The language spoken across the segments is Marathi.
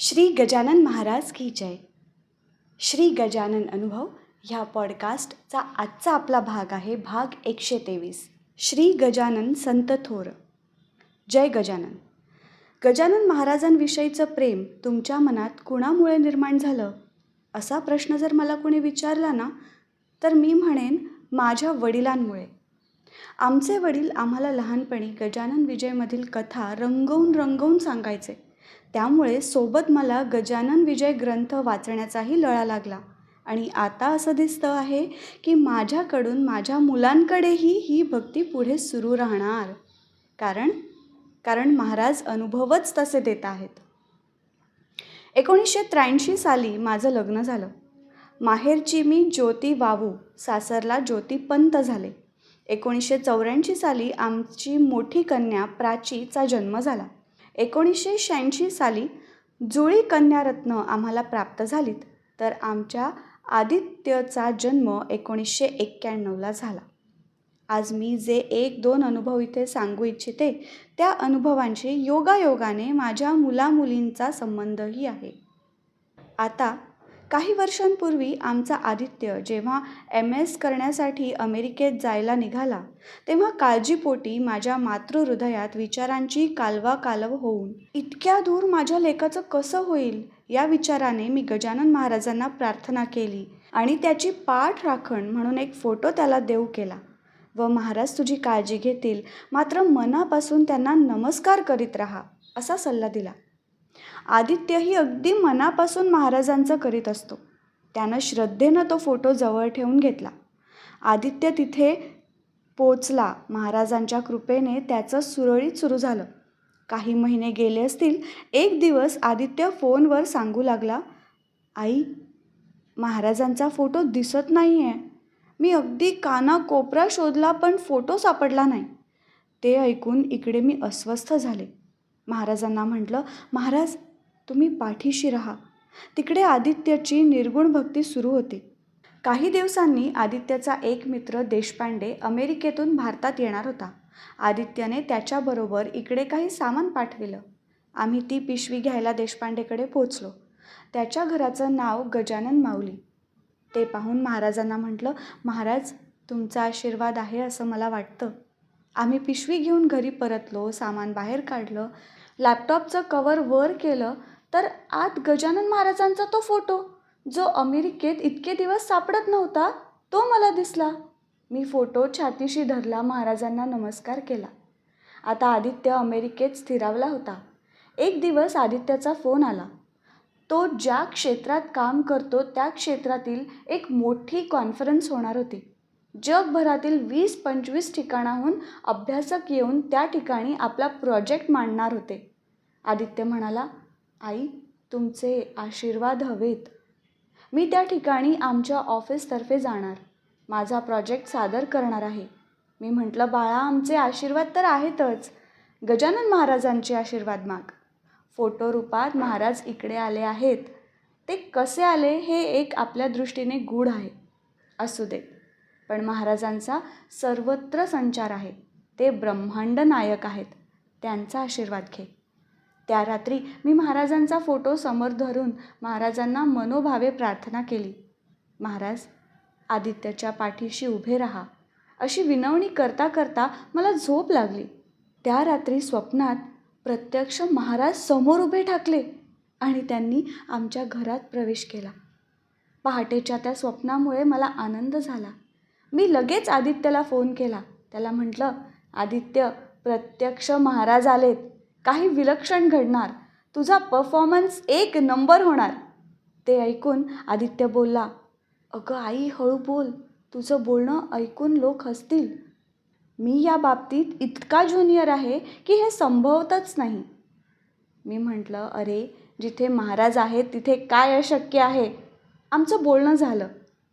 श्री गजानन महाराज की जय. श्री गजानन अनुभव ह्या पॉडकास्टचा आजचा आपला भाग आहे भाग एकशे तेवीस श्री गजानन संत थोर. जय गजानन. गजानन महाराजांविषयीचं प्रेम तुमच्या मनात कुणामुळे निर्माण झालं? असा प्रश्न जर मला कोणी विचारला ना तर मी म्हणेन माझ्या वडिलांमुळे. आमचे वडील आम्हाला लहानपणी गजानन विजयमधील कथा रंगवून रंगवून सांगायचे. त्यामुळे सोबत मला गजानन विजय ग्रंथ वाचण्याचाही लळा लागला. आणि आता असं दिसतं आहे की माझ्याकडून माझ्या मुलांकडेही ही भक्ती पुढे सुरू राहणार. कारण कारण महाराज अनुभवच तसे देत आहेत. एकोणीसशे त्र्याऐंशी साली माझं लग्न झालं. माहेरची मी ज्योती वावू सासरला ज्योती पंत झाले. एकोणीसशे चौऱ्याऐंशी साली आमची मोठी कन्या प्राचीचा जन्म झाला. एकोणीसशे शहाऐंशी साली जुळी कन्यारत्न आम्हाला प्राप्त झालीत तर आमच्या आदित्यचा जन्म एकोणीसशे एक्क्याण्णवला झाला. आज मी जे एक दोन अनुभव इथे सांगू इच्छिते त्या अनुभवांशी योगायोगाने माझ्या मुलामुलींचा संबंधही आहे. आता काही वर्षांपूर्वी आमचा आदित्य जेव्हा एम एस करण्यासाठी अमेरिकेत जायला निघाला तेव्हा काळजीपोटी माझ्या मातृहृदयात विचारांची कालवा कालव होऊन इतक्या दूर माझ्या लेखाचं कसं होईल? या विचाराने मी गजानन महाराजांना प्रार्थना केली आणि त्याची पाठ राखण म्हणून एक फोटो त्याला देऊ केला. व महाराज तुझी काळजी घेतील मात्र मनापासून त्यांना नमस्कार करीत राहा असा सल्ला दिला. आदित्यही अगदी मनापासून महाराजांचं करीत असतो. त्यानं श्रद्धेनं तो फोटो जवळ ठेवून घेतला. आदित्य तिथे पोचला. महाराजांच्या कृपेने त्याचं सुरळीत सुरू झालं. काही महिने गेले असतील एक दिवस आदित्य फोनवर सांगू लागला आई महाराजांचा फोटो दिसत नाही आहे मी अगदी काना कोपरा शोधला पण फोटो सापडला नाही. ते ऐकून इकडे मी अस्वस्थ झाले. महाराजांना म्हटलं महाराज तुम्ही पाठीशी राहा. तिकडे आदित्यची निर्गुण भक्ती सुरू होती. काही दिवसांनी आदित्यचा एक मित्र देशपांडे अमेरिकेतून भारतात येणार होता. आदित्याने त्याच्याबरोबर इकडे काही सामान पाठविलं. आम्ही ती पिशवी घ्यायला देशपांडेकडे पोचलो त्याच्या घराचं नाव गजानन माऊली. ते पाहून महाराजांना म्हटलं महाराज तुमचा आशीर्वाद आहे असं मला वाटतं. आम्ही पिशवी घेऊन घरी परतलो सामान बाहेर काढलं लॅपटॉपचं कवर वर केलं तर आत गजानन महाराजांचा तो फोटो जो अमेरिकेत इतके दिवस सापडत नव्हता तो मला दिसला. मी फोटो छातीशी धरला महाराजांना नमस्कार केला. आता आदित्य अमेरिकेत स्थिरावला होता. एक दिवस आदित्याचा फोन आला. तो ज्या क्षेत्रात काम करतो त्या क्षेत्रातील एक मोठी कॉन्फरन्स होणार होती. जगभरातील वीस पंचवीस ठिकाणाहून अभ्यासक येऊन त्या ठिकाणी आपला प्रोजेक्ट मांडणार होते. आदित्य म्हणाला आई तुमचे आशीर्वाद हवेत. मी त्या ठिकाणी आमच्या ऑफिसतर्फे जाणार. माझा प्रोजेक्ट सादर करणार आहे. मी म्हटलं बाळा आमचे आशीर्वाद तर आहेतच. गजानन महाराजांचे आशीर्वाद माग. फोटो रूपात महाराज इकडे आले आहेत. ते कसे आले हे एक आपल्या दृष्टीने गूढ आहे. असू दे. पण महाराजांचा सर्वत्र संचार आहे. ते ब्रह्मांड नायक आहेत. त्यांचा आशीर्वाद घे. त्या रात्री मी महाराजांचा फोटो समोर धरून महाराजांना मनोभावे प्रार्थना केली. महाराज आदित्यच्या पाठीशी उभे राहा. अशी विनवणी करता करता मला झोप लागली. त्या रात्री स्वप्नात प्रत्यक्ष महाराज समोर उभे ठाकले आणि त्यांनी आमच्या घरात प्रवेश केला. पहाटेच्या त्या स्वप्नामुळे मला आनंद झाला. मी लगेच आदित्यला फोन केला. त्याला म्हटलं आदित्य प्रत्यक्ष महाराज आलेत. काही विलक्षण घडणार. तुझा परफॉर्मन्स एक नंबर होणार. ते ऐकून आदित्य बोलला अगं आई हळू बोल. तुझं बोलणं ऐकून लोक हसतील. मी या बाबतीत इतका ज्युनियर आहे की हे संभवतच नाही. मी म्हटलं अरे जिथे महाराज आहेत तिथे काय अशक्य आहे? आमचं बोलणं झालं.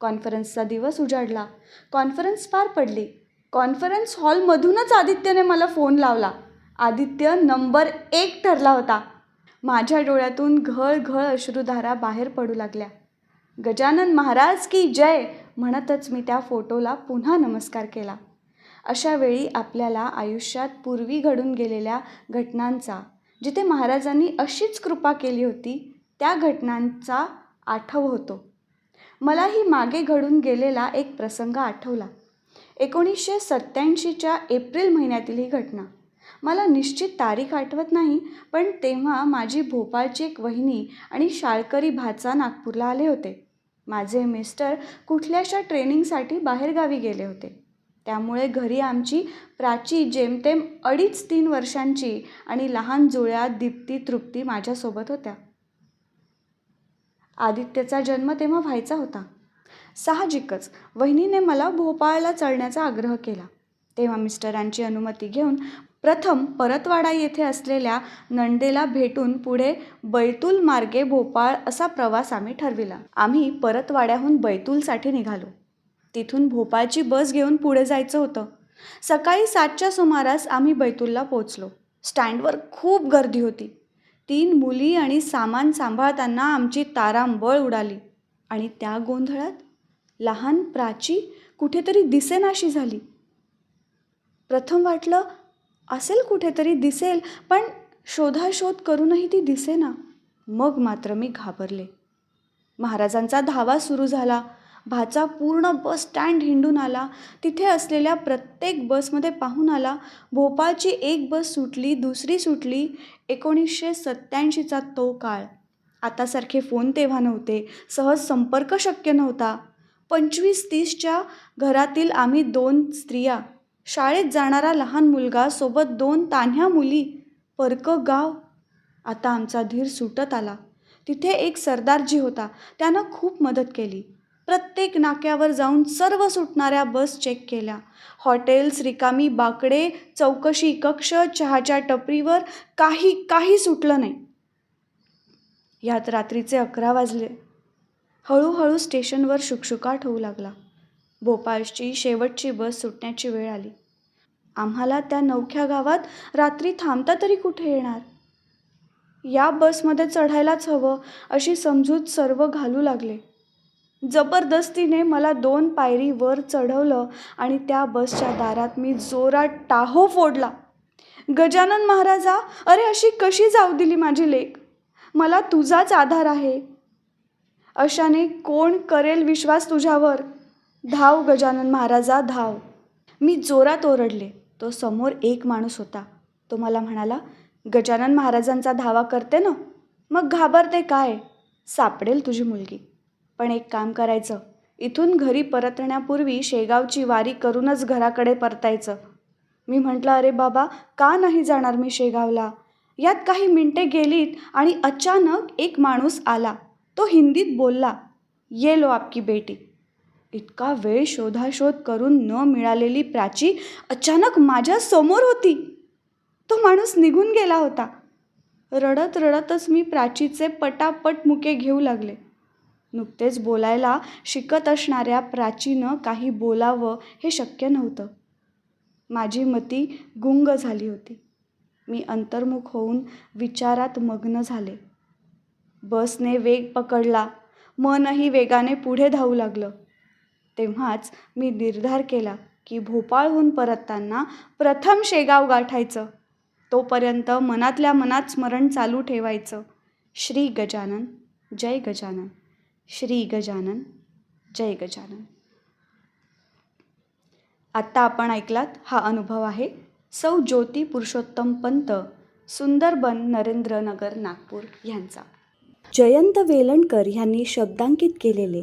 कॉन्फरन्सचा दिवस उजाडला. कॉन्फरन्स पार पडली. कॉन्फरन्स हॉलमधूनच आदित्यने मला फोन लावला. आदित्य नंबर एक ठरला होता. माझ्या डोळ्यातून घळ घळ अश्रुधारा बाहेर पडू लागल्या. गजानन महाराज की जय म्हणतच मी त्या फोटोला पुन्हा नमस्कार केला. अशा वेळी आपल्याला आयुष्यात पूर्वी घडून गेलेल्या घटनांचा जिथे महाराजांनी अशीच कृपा केली होती त्या घटनांचा आठव होतो. मलाही मागे घडून गेलेला एक प्रसंग आठवला. एकोणीसशे सत्त्याऐंशीच्या एप्रिल महिन्यातील ही घटना. मला निश्चित तारीख आठवत नाही पण तेव्हा माझी भोपाळची एक वहिनी आणि शाळकरी भाचा नागपूरला आले होते. माझे मिस्टर कुठल्याशा ट्रेनिंगसाठी बाहेरगावी गेले होते. त्यामुळे घरी आमची प्राची जेमतेम अडीच तीन वर्षांची आणि लहान जुळ्या दीप्ती तृप्ती माझ्यासोबत होत्या. आदित्यचा जन्म तेव्हा व्हायचा होता. साहजिकच वहिनीने मला भोपाळला चढण्याचा आग्रह केला. तेव्हा मिस्टरांची अनुमती घेऊन प्रथम परतवाडा येथे असलेल्या नंदेला भेटून पुढे बैतूल मार्गे भोपाळ असा प्रवास आम्ही ठरविला. आम्ही परतवाड्याहून बैतूलसाठी निघालो. तिथून भोपाळची बस घेऊन पुढे जायचं होतं. सकाळी सातच्या सुमारास आम्ही बैतूलला पोचलो स्टँडवर खूप गर्दी होती. तीन मुली आणि सामान सांभाळताना आमची तारांबळ उडाली. आणि त्या गोंधळात लहान प्राची कुठेतरी दिसेनाशी झाली. प्रथम वाटलं असेल कुठेतरी दिसेल पण शोधाशोध करूनही ती दिसेना. मग मात्र मी घाबरले. महाराजांचा धावा सुरू झाला. भाचा पूर्ण बस स्टँड हिंडून आला. तिथे असलेल्या प्रत्येक बसमध्ये पाहून आला भोपाळची एक बस सुटली दुसरी सुटली एकोणीसशे सत्त्याऐंशीचा तो काळ. आतासारखे फोन तेव्हा नव्हते सहज संपर्क शक्य नव्हता. पंचवीस तीसच्या घरातील आम्ही दोन स्त्रिया शाळेत जाणारा लहान मुलगा सोबत दोन तान्ह्या मुली परकं गाव. आता आमचा धीर सुटत आला. तिथे एक सरदारजी होता. त्यानं खूप मदत केली. प्रत्येक नाक्यावर जाऊन सर्व सुटणाऱ्या बस चेक केल्या. हॉटेल्स रिकामी बाकडे चौकशी कक्ष चहाच्या टपरीवर काही काही सुटलं नाही. यात रात्रीचे अकरा वाजले. हळूहळू स्टेशनवर शुकशुकाट होऊ लागला. भोपाळची शेवटची बस सुटण्याची वेळ आली. आम्हाला त्या नवख्या गावात रात्री थांबता तरी कुठे येणार? या बसमध्ये चढायलाच हवं अशी समजूत सर्व घालू लागले. जबरदस्तीने मला दोन पायरी वर चढवलं आणि त्या बसच्या दारात मी जोरात टाहो फोडला. गजानन महाराजा अरे अशी कशी जाऊ दिली माझी लेक? मला तुझाच आधार आहे. अशाने कोण करेल विश्वास तुझ्यावर? धाव गजानन महाराजा धाव. मी जोरात ओरडले. तो समोर एक माणूस होता. तो मला म्हणाला गजानन महाराजांचा धावा करते ना? मग घाबरते काय? सापडेल तुझी मुलगी. पण एक काम करायचं. इथून घरी परतण्यापूर्वी शेगावची वारी करूनच घराकडे परतायचं. मी म्हटलं अरे बाबा का नाही जाणार मी शेगावला? यात काही मिनटे गेलीत आणि अचानक एक माणूस आला. तो हिंदीत बोलला ये लो आपकी बेटी. इतका वेळ शोधाशोध करून न मिळालेली प्राची अचानक माझ्यासमोर होती. तो माणूस निघून गेला होता. रडत रडतच मी प्राचीचे पटापट मुके घेऊ लागले. नुकतेच बोलायला शिकत असणाऱ्या प्राचीनं काही बोलावं हे शक्य नव्हतं. माझी मती गुंग झाली होती. मी अंतर्मुख होऊन विचारात मग्न झाले. बसने वेग पकडला. मनही वेगाने पुढे धावू लागलं. तेव्हाच मी निर्धार केला की भोपाळहून परतताना प्रथम शेगाव गाठायचं. तोपर्यंत मनातल्या मनात स्मरण चालू ठेवायचं. श्री गजानन जय गजानन. श्री गजानन जय गजानन. आत्ता आपण ऐकलात हा अनुभव आहे सौ ज्योती पुरुषोत्तम पंत सुंदरबन नरेंद्रनगर नागपूर ह्यांचा जयंत वेलणकर ह्यांनी शब्दांकित केलेले